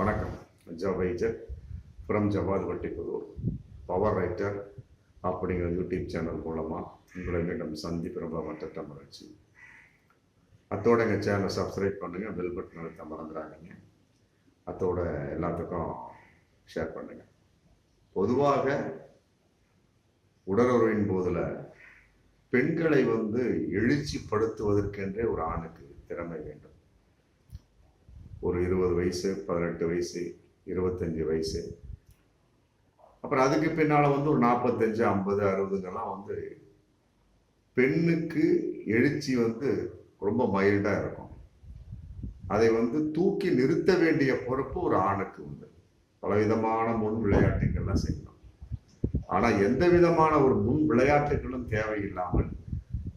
வணக்கம். ஜவைஜர் from Jawad Vattipudur power writer அப்படிங்கிற YouTube channel மூலமாக உங்களை மீண்டும் சந்திப்பு ரொம்ப மற்ற மகிழ்ச்சி. அத்தோட எங்கள் சேனலை சப்ஸ்கிரைப் பண்ணுங்கள் பெல் பட்டன் அழுத்த மறந்துடாதீங்க. அத்தோட எல்லாத்துக்கும் ஷேர் பண்ணுங்கள் பொதுவாக உடலுறவின் போதில் பெண்களை வந்து எழுச்சிப்படுத்துவதற்கென்றே ஒரு ஆணுக்கு திறமை வேண்டும். ஒரு இருபது வயசு பதினெட்டு வயசு இருபத்தஞ்சி வயசு. அப்புறம் அதுக்கு பின்னால் வந்து ஒரு நாற்பத்தஞ்சு ஐம்பது அறுபதுங்கெல்லாம் வந்து பெண்ணுக்கு எழுச்சி வந்து ரொம்ப மைல்டாக இருக்கும். அதை வந்து தூக்கி நிறுத்த வேண்டிய பொறுப்பு ஒரு ஆணுக்கு உண்டு. பலவிதமான முன் விளையாட்டுகள்லாம் செய்யணும் ஆனால் எந்த விதமான ஒரு முன் விளையாட்டுகளும் தேவையில்லாமல்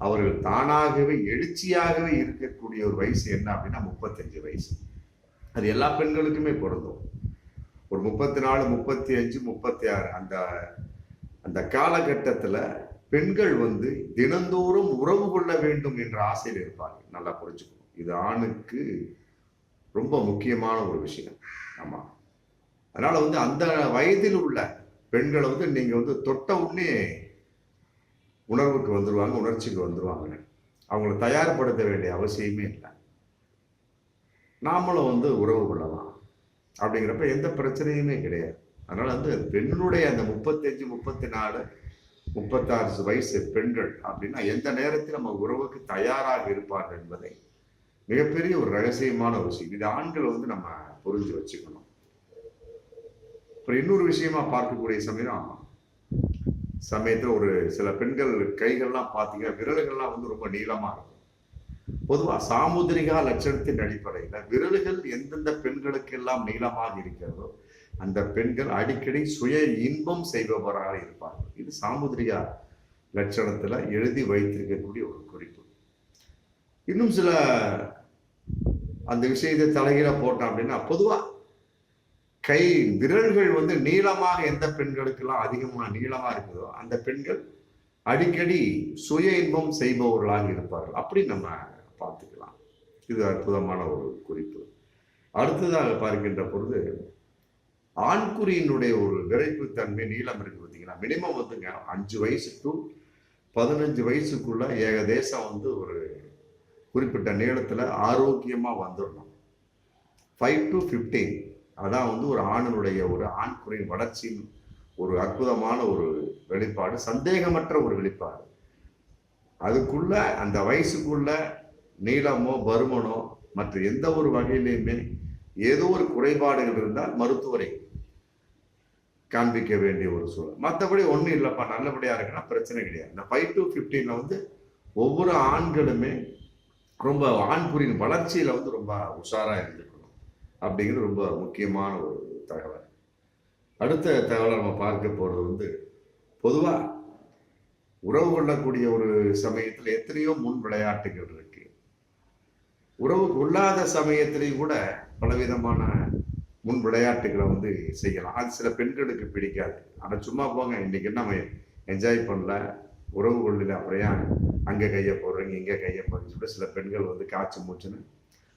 அவர்கள் தானாகவே எழுச்சியாகவே இருக்கக்கூடிய ஒரு வயசு என்ன அப்படின்னா முப்பத்தஞ்சு வயசு. அது எல்லா பெண்களுக்குமே பொருந்தும். ஒரு முப்பத்தி நாலு முப்பத்தி அஞ்சு முப்பத்தி ஆறு அந்த அந்த காலகட்டத்தில் பெண்கள் வந்து தினந்தோறும் உறவு கொள்ள வேண்டும் என்ற ஆசையில் இருப்பாங்க. நல்லா புரிஞ்சுக்கணும். இது ஆணுக்கு ரொம்ப முக்கியமான ஒரு விஷயம். ஆமாம் அதனால் வந்து அந்த வயதில் உள்ள பெண்களை வந்து நீங்கள் வந்து தொட்ட உடனே உணர்வுக்கு வந்துடுவாங்க உணர்ச்சிக்கு வந்துடுவாங்க அவங்கள தயார்படுத்த வேண்டிய அவசியமே இல்லை. நாமளும் வந்து உறவு கொள்ளலாம். அப்படிங்கிறப்ப எந்த பிரச்சனையுமே கிடையாது. அதனால் வந்து பெண்ணுடைய அந்த முப்பத்தஞ்சு முப்பத்தி நாலு முப்பத்தாறு வயசு பெண்கள் அப்படின்னா எந்த நேரத்தில் நம்ம உறவுக்கு தயாராக இருப்பார்கள் என்பதை மிகப்பெரிய ஒரு ரகசியமான விஷயம். இது ஆண்கள் வந்து நம்ம புரிஞ்சு வச்சுக்கணும். அப்புறம் இன்னொரு விஷயமா பார்க்கக்கூடிய சமயம் சமயத்தில் ஒரு சில பெண்கள் கைகள்லாம் பார்த்தீங்கன்னா விரல்கள்லாம் வந்து ரொம்ப நீளமாக இருக்கும். பொதுவா சாமுதிரிகா லட்சணத்தின் அடிப்படையில் விரல்கள் எந்தெந்த பெண்களுக்கு எல்லாம் நீளமாக இருக்கிறதோ அந்த பெண்கள் அடிக்கடி சுய இன்பம் செய்பவராக இருப்பார்கள். இது சாமுதிரிகா லட்சணத்துல எழுதி வைத்திருக்கக்கூடிய ஒரு குறிப்பு. இன்னும் சில அந்த விஷயத்தை தலைகீழ போட்டோம் அப்படின்னா பொதுவா கை விரல்கள் வந்து நீளமாக எந்த பெண்களுக்கெல்லாம் அதிகமாக நீளமாக இருக்குதோ அந்த பெண்கள் அடிக்கடி சுய இன்பம் செய்பவர்களாக இருப்பார்கள். அப்படி நம்ம பார்த்துக்கலாம். இது அற்புதமான ஒரு குறிப்பு. அடுத்ததாக பார்க்கின்ற பொழுது ஆண்குறியினுடைய ஒரு விரைப்பு தன்மை நீளம் இருக்கு பார்த்தீங்கன்னா மினிமம் வந்துங்க அஞ்சு வயசு டு பதினஞ்சு வயசுக்குள்ள ஏகதேசம் வந்து ஒரு குறிப்பிட்ட நீளத்தில் ஆரோக்கியமாக வந்துடணும். ஃபைவ் டு ஃபிஃப்டீன் அதான் வந்து ஒரு ஆணினுடைய ஒரு ஆண்குறியின் வளர்ச்சியின் ஒரு அற்புதமான ஒரு வெளிப்பாடு சந்தேகமற்ற ஒரு வெளிப்பாடு. அதுக்குள்ள அந்த வயசுக்குள்ள நீளமோ பருமனோ மற்ற எந்த ஒரு வகையிலையுமே ஏதோ ஒரு குறைபாடுகள் இருந்தால் மருத்துவரை காண்பிக்க வேண்டிய ஒரு சூழல். மற்றபடி ஒன்றும் இல்லைப்பா நல்லபடியாக இருக்குன்னா பிரச்சனை கிடையாது. இந்த ஃபைவ் டு ஃபிஃப்டீனில் வந்து ஒவ்வொரு ஆண்களுமே ரொம்ப ஆண்குறியின் வளர்ச்சியில் வந்து ரொம்ப உஷாராக இருந்துக்கணும் அப்படிங்கிறது ரொம்ப முக்கியமான ஒரு தகவல். அடுத்த தகவலை நம்ம பார்க்க போகிறது வந்து பொதுவாக உறவு கொள்ளக்கூடிய ஒரு சமயத்தில் எத்தனையோ முன் விளையாட்டுகள் இருக்கு. உறவு கொள்ளாத சமயத்திலையும் கூட பலவிதமான முன் விளையாட்டுகளை வந்து செய்யலாம். அது சில பெண்களுக்கு பிடிக்காது. ஆனால் சும்மா போங்க இன்னைக்கு நம்ம என்ஜாய் பண்ணல உறவு கொள்ளல அப்புறம் அங்கே கையை போடுறீங்க இங்கே கையை போடுறீங்க சொல்லிட்டு சில பெண்கள் வந்து காய்ச்சி மூச்சுன்னு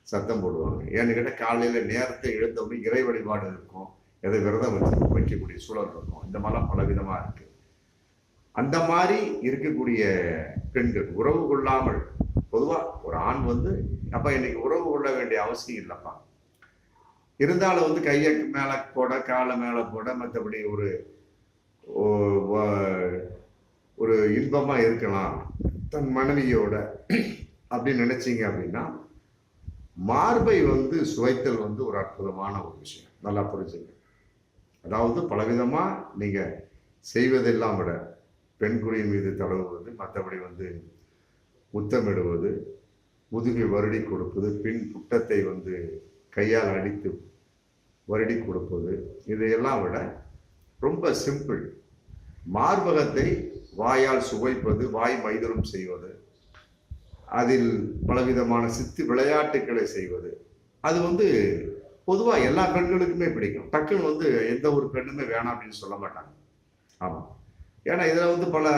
சத்தம் போடுவாங்க. ஏன்னு கேட்டால் காலையில் நேரத்தை எழுந்தவொடனே இறை வழிபாடு இருக்கும். எதை விரதம் வச்சு வைக்கக்கூடிய சூழல் இருக்கும். இந்த மாதிரிலாம் பலவிதமாக இருக்குது அந்த மாதிரி இருக்கக்கூடிய பெண்கள் உறவு கொள்ளாமல் பொதுவாக ஒரு ஆண் வந்து அப்போ இன்னைக்கு உறவு கொள்ள வேண்டிய அவசியம் இல்லைப்பா. இருந்தாலும் வந்து கையை மேலே போட காலை மேலே போட மற்றபடி ஒரு ஒரு இன்பமாக இருக்கலாம் தன் மனைவியோட அப்படின்னு நினைச்சீங்க அப்படின்னா மார்பை வந்து சுவைத்தல் வந்து ஒரு அற்புதமான ஒரு விஷயம். நல்லா புரிஞ்சுங்க. அதாவது பலவிதமாக நீங்கள் செய்வதெல்லாம் விட பெண்குறியின் மீது தடவுவது மற்றபடி வந்து முத்தமிடுவது முதுகை வருடி கொடுப்பது பின் புட்டத்தை வந்து கையால் அடித்து வருடி கொடுப்பது இதையெல்லாம் விட ரொம்ப சிம்பிள். மார்பகத்தை வாயால் சுவைப்பது வாய் மைதனம் செய்வது அதில் பலவிதமான சித்து விளையாட்டுகளை செய்வது. அது வந்து பொதுவாக எல்லா பெண்களுக்குமே பிடிக்கும். டக்குன்னு வந்து எந்த ஒரு பெண்ணுமே வேணாம் அப்படின்னு சொல்ல மாட்டாங்க. ஆமாம் ஏன்னா இதில் வந்து பல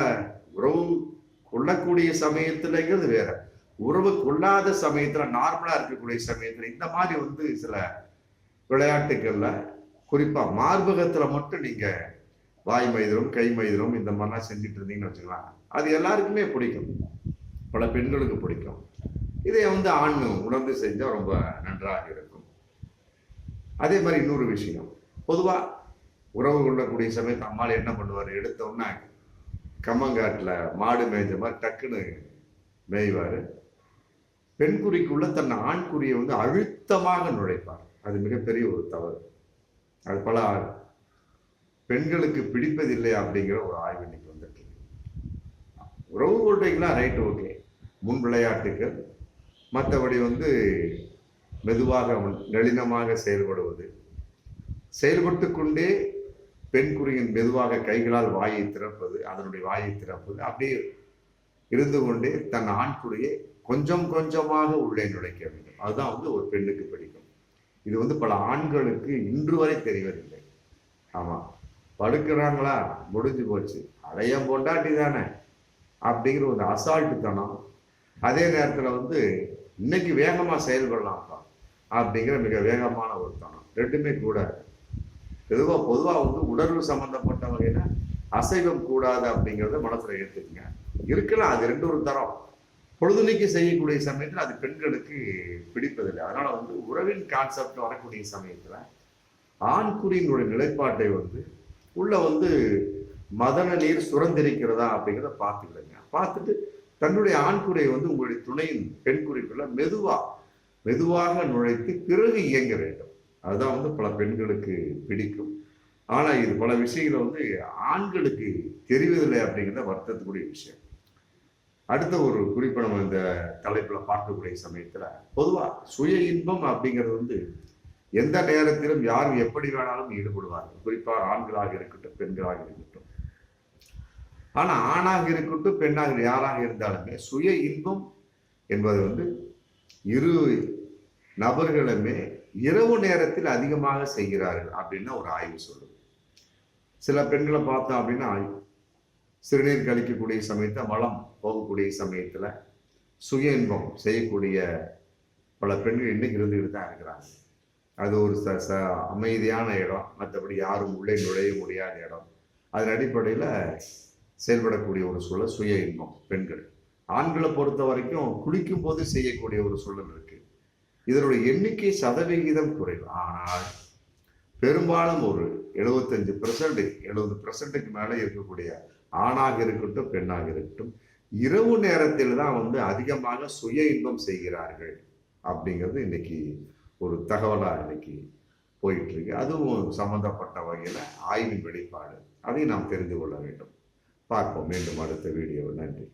உறவு கொள்ளக்கூடிய சமயத்துலங்கிறது வேற. உறவு கொள்ளாத சமயத்துல நார்மலா இருக்கக்கூடிய சமயத்துல இந்த மாதிரி வந்து சில விளையாட்டுகள்ல குறிப்பா மார்பகத்துல மட்டும் நீங்க வாய் மைதிரம் கை மைதிரம் இந்த மாதிரிலாம் செஞ்சுட்டு இருந்தீங்கன்னு வச்சுக்கலாம். அது எல்லாருக்குமே பிடிக்கும். பல பெண்களுக்கு பிடிக்கும். இதை வந்து ஆண் உணர்ந்து செஞ்சா ரொம்ப நன்றாக இருக்கும். அதே மாதிரி இன்னொரு விஷயம். பொதுவாக உறவு கொள்ளக்கூடிய சமயத்து அம்மாள் என்ன பண்ணுவார்? எடுத்தோம்னா கம்மங்காட்டில் மாடு மேய்ஞ்ச மாதிரி டக்குன்னு மேய்வார். பெண்குறிக்குள்ளே தன் ஆண்குறியை வந்து அழுத்தமாக நுழைப்பார். அது மிகப்பெரிய ஒரு தவறு. அது பல பெண்களுக்கு பிடிப்பதில்லை அப்படிங்கிற ஒரு ஆய்வு இன்னைக்கு வந்துட்டு உறவு கொள்றீங்களா ரைட் ஓகே முன் விளையாட்டுகள் மற்றபடி வந்து மெதுவாக நளினமாக செயல்படுவது. செயல்பட்டு கொண்டே பெண் குருவியின் மெதுவாக கைகளால் வாயை திறப்பது அதனுடைய வாயை திறப்பது அப்படியே இருந்து கொண்டே தன் ஆண்குறியை கொஞ்சம் கொஞ்சமாக உள்ளே நுழைக்க வேண்டும். அதுதான் வந்து ஒரு பெண்ணுக்கு பிடிக்கும். இது வந்து பல ஆண்களுக்கு இன்று வரை தெரிவதில்லை. ஆமாம் படுக்கிறாங்களா? முடிஞ்சு போச்சு. அடைய பொண்டாட்டி தானே? அப்படிங்கிற ஒரு அசால்ட்டுத்தனம் அதே நேரத்தில் வந்து இன்னைக்கு வேகமாக செயல்படலாம்ப்பா அப்படிங்கிற மிக வேகமான ஒரு தனம். ரெண்டுமே கூட பொதுவா பொதுவாக வந்து உணர்வு சம்மந்தப்பட்ட வகையில் அசைவம் கூடாது அப்படிங்கிறத மனசில் ஏற்றுக்குங்க இருக்கலாம் அது ரெண்டு ஒரு தரம். பொழுதுனைக்கு செய்யக்கூடிய சமயத்தில் அது பெண்களுக்கு பிடிப்பதில்லை. அதனால் வந்து உறவின் கான்செப்ட் வரக்கூடிய சமயத்தில் ஆண்குறியினுடைய நிலைப்பாட்டை வந்து உள்ள வந்து மதன நீர் சுரந்திருக்கிறதா அப்படிங்கிறத பார்த்துக்கிடுங்க. பார்த்துட்டு தன்னுடைய ஆண்குறியை வந்து உங்களுடைய துணையின் பெண் குறிப்பில் மெதுவாக மெதுவாக நுழைத்து பிறகு இயங்க வேண்டும். அதுதான் வந்து பல பெண்களுக்கு பிடிக்கும். ஆனால் இது பல விஷயங்களை வந்து ஆண்களுக்கு தெரிவதில்லை அப்படிங்கிறத வருத்தத்துக்குரிய விஷயம். அடுத்த ஒரு குறிப்பை நம்ம இந்த தலைப்பில் பார்க்கக்கூடிய சமயத்தில் பொதுவாக சுய இன்பம் அப்படிங்கிறது வந்து எந்த நேரத்திலும் யார் எப்படி வேணாலும் ஈடுபடுவார்கள். குறிப்பாக ஆண்களாக இருக்கட்டும் பெண்களாக இருக்கட்டும். ஆனால் ஆணாக இருக்கட்டும் பெண்ணாக யாராக இருந்தாலுமே சுய இன்பம் என்பது வந்து இரு நபர்களுமே இரவு நேரத்தில் அதிகமாக செய்கிறார்கள் அப்படின்னு ஒரு ஆய்வு சொல்லுது சில பெண்களை பார்த்தோம் அப்படின்னா சிறுநீர் கழிக்கக்கூடிய சமயத்தை மலம் போகக்கூடிய சமயத்தில் சுய இன்பம் செய்யக்கூடிய பல பெண்கள் இன்னைக்கு இருந்துகிட்டு தான் இருக்கிறாங்க. அது ஒரு ச ச அமைதியான இடம். மற்றபடி யாரும் உள்ளே நுழைய முடியாத இடம். அதன் அடிப்படையில் செயல்படக்கூடிய ஒரு சூழல் சுய இன்பம் பெண்கள். ஆண்களை பொறுத்த வரைக்கும் குளிக்கும் போது செய்யக்கூடிய ஒரு சூழல் இருக்கு. இதனுடைய எண்ணிக்கை சதவிகிதம் குறைவு. ஆனால் பெரும்பாலும் ஒரு எழுபத்தஞ்சு பெர்சன்ட் எழுபது பெர்சன்ட்டுக்கு மேலே இருக்கக்கூடிய ஆணாக இருக்கட்டும் பெண்ணாக இருக்கட்டும் இரவு நேரத்தில் தான் வந்து அதிகமாக சுய இன்பம் செய்கிறார்கள் அப்படிங்கிறது இன்னைக்கு ஒரு தகவலாக இன்னைக்கு போயிட்டுருக்கு. அதுவும் சம்பந்தப்பட்ட வகையில் ஆய்வின் வெளிப்பாடு. அதையும் நாம் தெரிந்து கொள்ள வேண்டும். பார்ப்போம். மீண்டும் அடுத்த வீடியோ நன்றி.